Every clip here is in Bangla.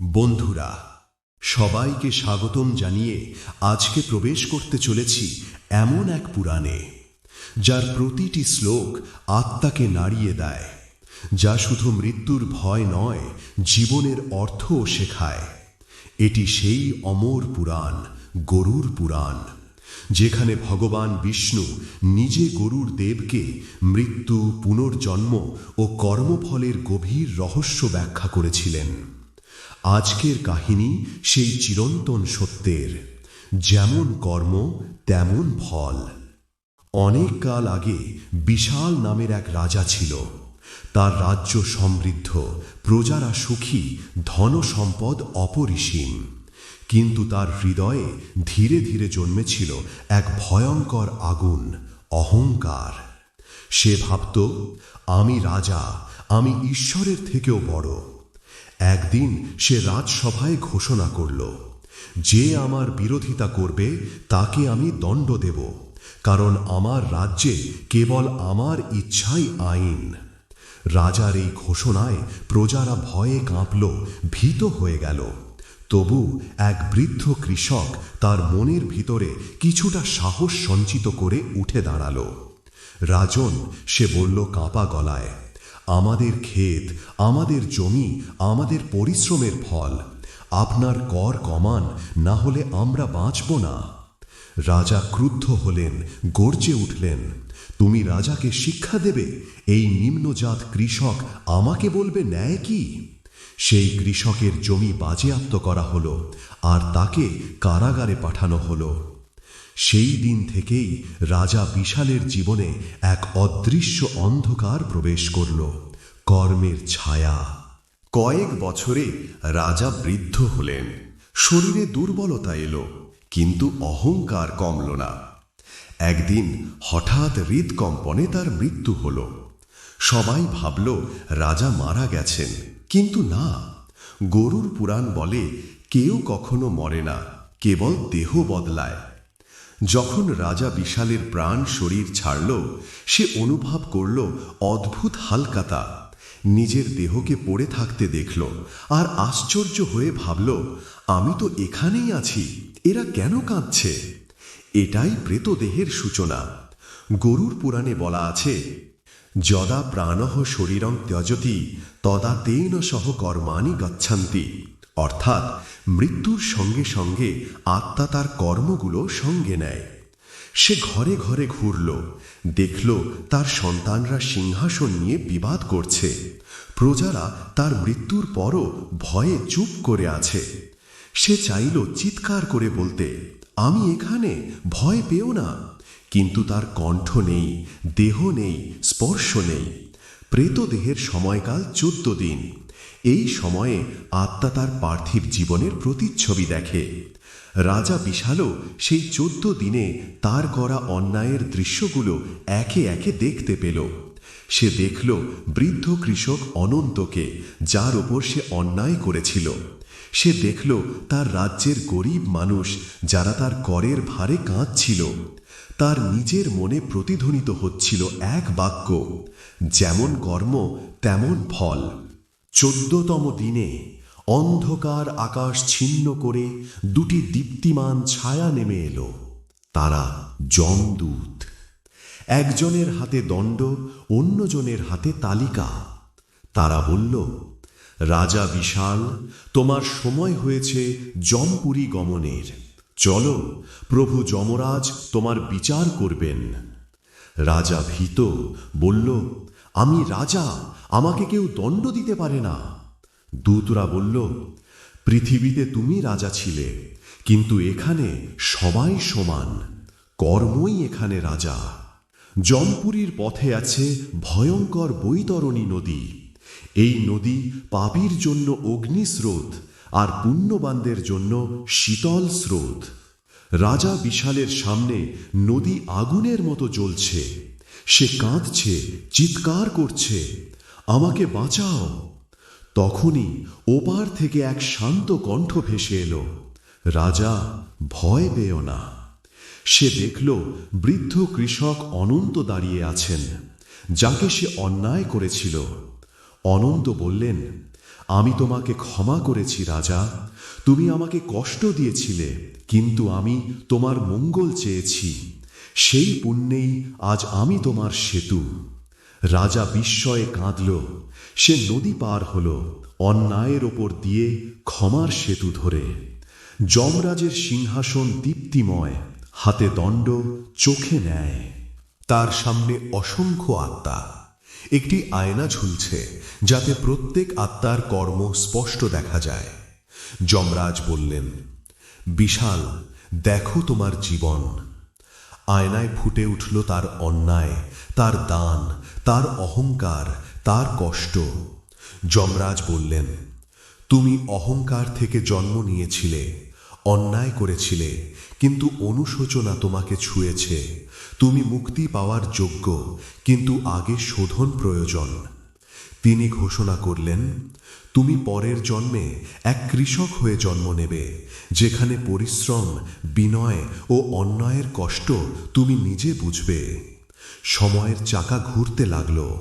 বন্ধুরা, সবাইকে স্বাগতম জানিয়ে আজকে প্রবেশ করতে চলেছি এমন এক পুরাণে, যার প্রতিটি শ্লোক আত্মাকে নাড়িয়ে দেয়, যা শুধু মৃত্যুর ভয় নয়, জীবনের অর্থও শেখায়। এটি সেই অমর পুরাণ, গরুর পুরাণ, যেখানে ভগবান বিষ্ণু নিজে গরুর দেবকে মৃত্যু, পুনর্জন্ম ও কর্মফলের গভীর রহস্য ব্যাখ্যা করেছিলেন। আজকের কাহিনী সেই চিরন্তন সত্যের। যেমন কর্ম, তেমন ফল। অনেক কাল আগে বিশাল নামের এক রাজা ছিল। তার রাজ্য সমৃদ্ধ, প্রজারা সুখী, ধন সম্পদ অপরিসীম। কিন্তু তার হৃদয়ে ধীরে ধীরে জন্মেছিল এক ভয়ঙ্কর আগুন, অহংকার। সে ভাবত, আমি রাজা, আমি ঈশ্বরের থেকেও বড়। একদিন সে রাজসভায় ঘোষণা করল, যে আমার বিরোধিতা করবে, তাকে আমি দণ্ড দেব, কারণ আমার রাজ্যে কেবল আমার ইচ্ছাই আইন। রাজার এই ঘোষণায় প্রজারা ভয়ে কাঁপল, ভীত হয়ে গেল। তবু এক বৃদ্ধ কৃষক তার মনের ভিতরে কিছুটা সাহস সঞ্চিত করে উঠে দাঁড়াল। রাজন সে বলল কাঁপা গলায় আমাদের ক্ষেত, আমাদের জমি, আমাদের পরিশ্রমের ফল। আপনার কর কমান, না হলে আমরা বাঁচব না। রাজা ক্রুদ্ধ হলেন, গর্জে উঠলেন। তুমি রাজাকে শিক্ষা দেবে, এই নিম্নজাত কৃষক আমাকে বলবে ন্যায় কি? সেই কৃষকের জমি বাজেয়াপ্ত করা হলো, আর তাকে কারাগারে পাঠানো হলো। সেই দিন থেকেই রাজা বিশালের জীবনে এক অদৃশ্য অন্ধকার প্রবেশ করল। কর্মের ছায়া। কয়েক বছরে রাজা বৃদ্ধ হলেন। শরীরে দুর্বলতা এলো, কিন্তু অহংকার কমল না। একদিন হঠাৎ হৃদকম্পনে তার মৃত্যু হল। সবাই ভাবল, রাজা মারা গেছেন। কিন্তু না। গরুর পুরাণ বলে, কেউ কখনো মরে না, কেবল দেহ বদলায়। যখন রাজা বিশালের প্রাণ শরীর ছাড়ল, সে অনুভব করল অদ্ভুত হালকাতা। নিজের দেহকে পড়ে থাকতে দেখল আর আশ্চর্য হয়ে ভাবল, আমি তো এখানেই আছি, এরা কেন কাঁদছে? এটাই প্রেতদেহের সূচনা। গরুর পুরাণে বলা আছে, যদা প্রাণহ শরীরং ত্যজতি, তদা তেন সহ কর্মাণি গচ্ছান্তি। অর্থাৎ মৃত্যুর সঙ্গে সঙ্গে আত্মা তার কর্মগুলো সঙ্গে নেয়। সে ঘরে ঘরে ঘুরল, দেখল তার সন্তানরা সিংহাসন নিয়ে বিবাদ করছে। প্রজারা তার মৃত্যুর পরও ভয়ে চুপ করে আছে। সে চাইল চিৎকার করে বলতে, আমি এখানে, ভয় পেও না। কিন্তু তার কণ্ঠ নেই, দেহ নেই, স্পর্শ নেই। প্রেতদেহের সময়কাল চোদ্দ দিন। এই সময়ে আত্মা তার পার্থিব জীবনের প্রতিচ্ছবি দেখে। রাজা বিশালও সেই চোদ্দ দিনে তার করা অন্যায়ের দৃশ্যগুলো একে একে দেখতে পেল। সে দেখল বৃদ্ধ কৃষক অনন্তকে, যার ওপর সে অন্যায় করেছিল। সে দেখল তার রাজ্যের গরিব মানুষ যারা তার করের ভারে কাঁদছিল। তার নিজের মনে প্রতিধ্বনিত হচ্ছিল এক বাক্য, যেমন কর্ম, তেমন ফল। চোদ্দতম দিনে অন্ধকার আকাশ ছিন্ন করে দুটি দীপ্তিমান ছায়া নেমে এলো। তারা যমদূত। একজনের হাতে দণ্ড, অন্যজনের হাতে তালিকা। তারা বলল, রাজা বিশাল, তোমার সময় হয়েছে জমপুরী গমনের। চলো, প্রভু যমরাজ তোমার বিচার করবেন। রাজা ভীত, বলল আমি রাজা, আমাকে কেউ দণ্ড দিতে পারে না। দূতরা বলল, পৃথিবীতে তুমি রাজা ছিলে, কিন্তু এখানে সবাই সমান, কর্মই এখানে রাজা। জমপুরীর পথে আছে ভয়ঙ্কর বৈতরণী নদী। এই নদী পাপীর জন্য অগ্নিস্রোত আর পুণ্যবানদের জন্য শীতল স্রোত। রাজা বিশালের সামনে নদী আগুনের মতো জ্বলছে। সে কাঁদছে, চিৎকার করছে, আমাকে বাঁচাও। তখনই ওপার থেকে এক শান্ত কণ্ঠ ভেসে এলো। রাজা, ভয় পেও না। সে দেখল বৃদ্ধ কৃষক অনন্ত দাঁড়িয়ে আছেন, যাকে সে অন্যায় করেছিল। অনন্ত বললেন, আমি তোমাকে ক্ষমা করেছি, রাজা। তুমি আমাকে কষ্ট দিয়েছিলে, কিন্তু আমি তোমার মঙ্গল চেয়েছি। সেই পুণ্যেই আজ আমি তোমার সেতু। রাজা বিস্ময়ে কাঁদল। সে নদী পার হল, অন্যায়ের ওপর দিয়ে ক্ষমার সেতু ধরে। যমরাজের সিংহাসন দীপ্তিময়, হাতে দণ্ড চোখে নেয় তার সামনে অসংখ্য আত্মা। একটি আয়না ঝুলছে, যাতে প্রত্যেক আত্মার কর্ম স্পষ্ট দেখা যায়। যমরাজ বললেন, বিশাল, দেখো তোমার জীবন। আয়নায় ফুটে উঠল তার অন্যায়, তার দান, তার অহংকার, তার কষ্ট। যমরাজ বললেন, তুমি অহংকার থেকে জন্ম নিয়েছিলে, অন্যায় করেছিলে, কিন্তু অনুশোচনা তোমাকে ছুঁয়েছে। তুমি মুক্তি পাওয়ার যোগ্য, কিন্তু আগে শোধন প্রয়োজন। তিনি ঘোষণা করলেন তুমি পরের জন্মে এক কৃষক হয়ে জন্ম নেবে, যেখানে পরিশ্রম, বিনয় ও অন্যায়ের কষ্ট তুমি নিজে বুঝবে। সময়ের চাকা ঘুরতে লাগল।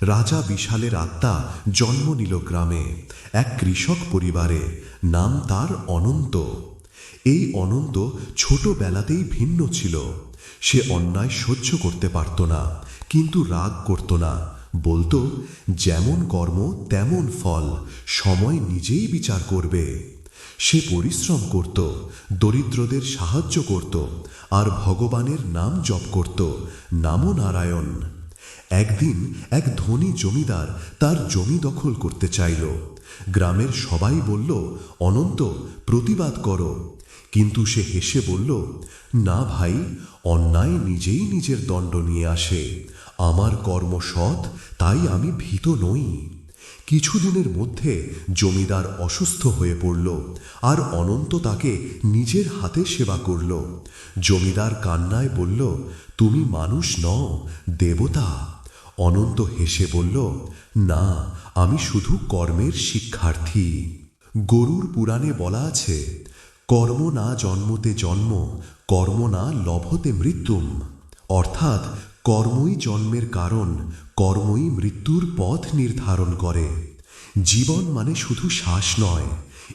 রাজা বিশালের আত্মা জন্ম নিল গ্রামে, এক কৃষক পরিবারে, নাম তার অনন্ত। এই অনন্ত ছোটবেলাতেই ভিন্ন ছিল। সে অন্যায় সহ্য করতে পারত না, কিন্তু রাগ করত না। বলতো, যেমন কর্ম, তেমন ফল, সময় নিজেই বিচার করবে। সে পরিশ্রম করত, দরিদ্রদের সাহায্য করত, আর ভগবানের নাম জপ করত, নামো নারায়ণ। একদিন এক ধনী জমিদার তার জমি দখল করতে চাইল। গ্রামের সবাই বলল, অনন্ত, প্রতিবাদ করো। কিন্তু সে হেসে বলল, না ভাই, অন্যায় নিজেই নিজের দণ্ড নিয়ে আসে। আমার কর্ম সৎ তাই আমি ভীত নই। কিছুদিনের মধ্যে জমিদার অসুস্থ হয়ে পড়ল আর অনন্ত তাকে নিজের হাতে সেবা করল। জমিদার কান্নায় বলল, তুমি মানুষ নও, দেবতা। অনন্ত হেসে বলল, না, আমি শুধু কর্মের শিক্ষার্থী। গরুর পুরাণে বলা আছে, কর্ম না জন্মতে জন্ম, কর্ম না লভতে মৃত্যুম। অর্থাৎ কর্মই জন্মের কারণ, কর্মই মৃত্যুর পথ নির্ধারণ করে। জীবন মানে শুধু শ্বাস নয়,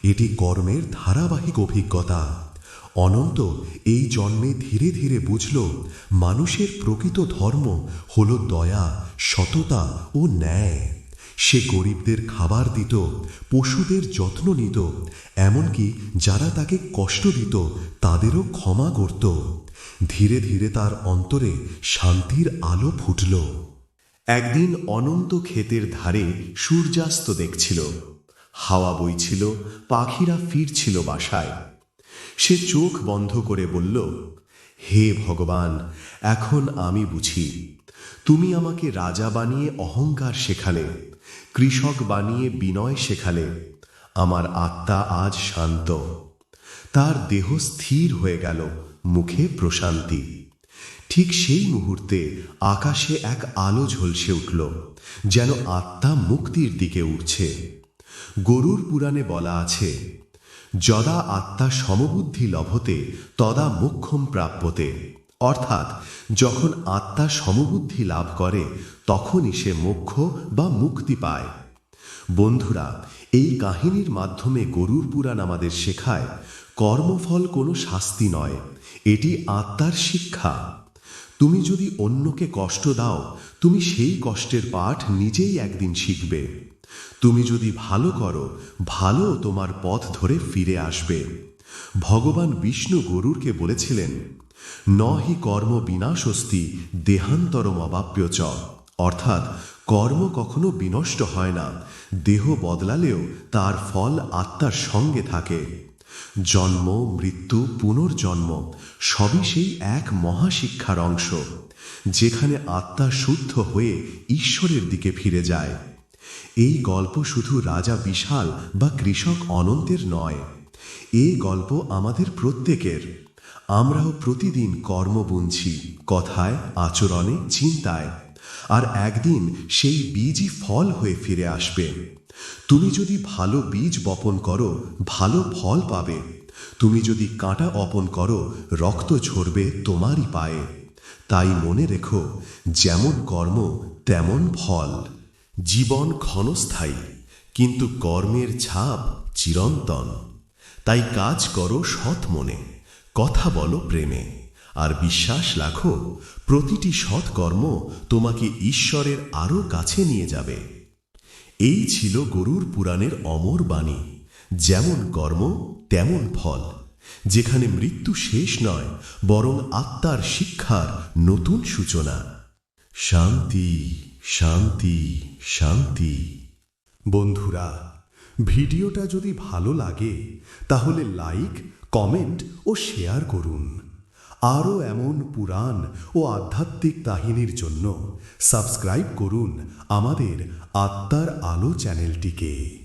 এটি কর্মের ধারাবাহিক অভিজ্ঞতা। অনন্ত এই জন্মে ধীরে ধীরে বুঝল, মানুষের প্রকৃত ধর্ম হল দয়া, সততা ও ন্যায়। সে গরিবদের খাবার দিত, পশুদের যত্ন নিত, এমনকি যারা তাকে কষ্ট দিত, তাদেরও ক্ষমা করত। ধীরে ধীরে তার অন্তরে শান্তির আলো ফুটল। একদিন অনন্ত ক্ষেতের ধারে সূর্যাস্ত দেখছিল। হাওয়া বইছিল, পাখিরা ফিরছিল বাসায়। সে চোখ বন্ধ করে বলল, হে ভগবান, এখন আমি বুঝি। তুমি আমাকে রাজা বানিয়ে অহংকার শেখালে, কৃষক বানিয়ে বিনয় শেখালে। আমার আত্মা আজ শান্ত। তার দেহ স্থির হয়ে গেল। মুখে প্রশান্তি। ঠিক সেই মুহূর্তে আকাশে এক আলো ঝলসে উঠল, যেন আত্মা মুক্তির দিকে উঠছে গরুর পুরাণে বলা আছে, যদা আত্মা সমবুদ্ধি লভতে, তদা মুখ্যম প্রাপ্যতে। অর্থাৎ, যখন আত্মা সমবুদ্ধি লাভ করে, তখনই সে মোক্ষ বা মুক্তি পায়। বন্ধুরা, এই কাহিনীর মাধ্যমে গরুর পুরাণ আমাদের শেখায়, কর্মফল কোনো শাস্তি নয়, এটি আত্মার শিক্ষা। তুমি যদি অন্যকে কষ্ট দাও, তুমি সেই কষ্টের পাঠ নিজেই একদিন শিখবে। তুমি যদি ভালো করো, ভালো তোমার পথ ধরে ফিরে আসবে। ভগবান বিষ্ণু গরুরকে বলেছিলেন ন হি কর্ম বিনাশস্তি দেহান্তরম অবাপ্য চ অর্থাৎ কর্ম কখনো বিনষ্ট হয় না। দেহ বদলালেও তার ফল আত্মার সঙ্গে থাকে। জন্ম, মৃত্যু, পুনর্জন্ম সবই সেই এক মহাশিক্ষার অংশ, যেখানে আত্মা শুদ্ধ হয়ে ঈশ্বরের দিকে ফিরে যায়। এই গল্প শুধু রাজা বিশাল বা কৃষক অনন্তের নয় এই গল্প আমাদের প্রত্যেকের। আমরাও প্রতিদিন কর্ম বুনছি, কথায়, আচরণে, চিন্তায়। আর একদিন সেই বীজই ফল হয়ে ফিরে আসবে। তুমি যদি ভালো বীজ বপন করো, ভালো ফল পাবে। তুমি যদি কাঁটা অপন করো, রক্ত ঝরবে তোমারই পায়ে। তাই মনে রেখো, যেমন কর্ম, তেমন ফল। জীবন ক্ষণস্থায়ী, কিন্তু কর্মের ছাপ চিরন্তন। তাই কাজ করো সৎ মনে, কথা বলো প্রেমে। আর বিশ্বাস রাখো, প্রতিটি সৎকর্ম তোমাকে ঈশ্বরের আরও কাছে নিয়ে যাবে। এই ছিল গরুর পুরাণের অমর বাণী। যেমন কর্ম, তেমন ফল। যেখানে মৃত্যু শেষ নয়, বরং আত্মার শিক্ষার নতুন সূচনা। শান্তি শান্তি শান্তি। বন্ধুরা, ভিডিওটা যদি ভালো লাগে, তাহলে লাইক, কমেন্ট ও শেয়ার করুন। আরও এমন পুরাণ ও আধ্যাত্মিক কাহিনীর জন্য সাবস্ক্রাইব করুন আমাদের আত্মার আলো চ্যানেলটিকে।